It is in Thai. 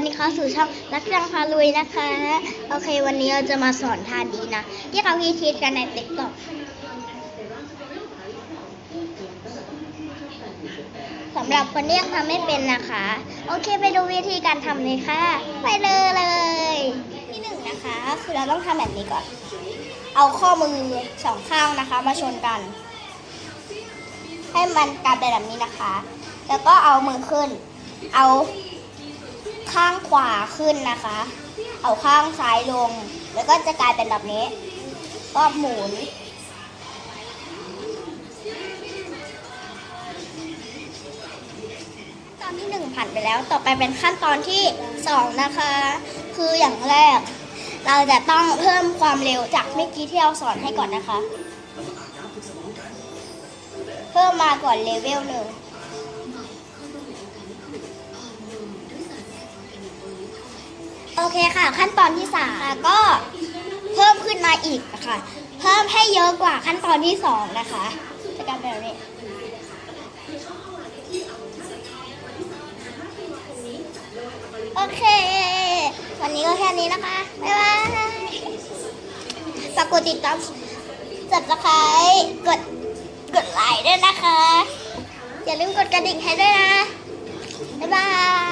วันนี้เข้าสู่ช่องรักจังพาลุยนะคะ โอเค วันนี้เราจะมาสอนท่าดีนะ ที่เขาฮิตกันในติ๊กต็อกสำหรับคนที่ยังทำไม่เป็นนะคะ โอเคไปดูวิธีการทำเลยค่ะ ไปเลยเลย ที่หนึ่งนะคะคือเราต้องทำแบบนี้ก่อน เอาข้อมือสองข้างนะคะ มาชนกัน ให้มันกลายเป็นแบบนี้นะคะ แล้วก็เอามือขึ้น เอา ข้างขวาขึ้นนะคะ เอาข้างซ้ายลง แล้วก็จะกลายเป็นแบบนี้ ก็หมุน ตอนที่หนึ่งผ่านไปแล้ว ต่อไปเป็นขั้นตอนที่สองนะคะ คืออย่างแรก เราจะต้องเพิ่มความเร็วจากเมื่อกี้ที่เราสอนให้ก่อนนะคะ เพิ่มมาก่อนเลเวลหนึ่ง โอเคค่ะ ขั้นตอนที่สามก็เพิ่มขึ้นมาอีกนะคะเพิ่มให้เยอะกว่าขั้นตอนที่สองนะคะจะกลายเป็นแบบนี้โอเค วันนี้ก็แค่นี้นะคะ บ๊ายบายฝากกดติดตามจับสไครกดกดไลค์ด้วยนะคะ อย่าลืมกดกระดิ่งให้ด้วยนะ บ๊ายบาย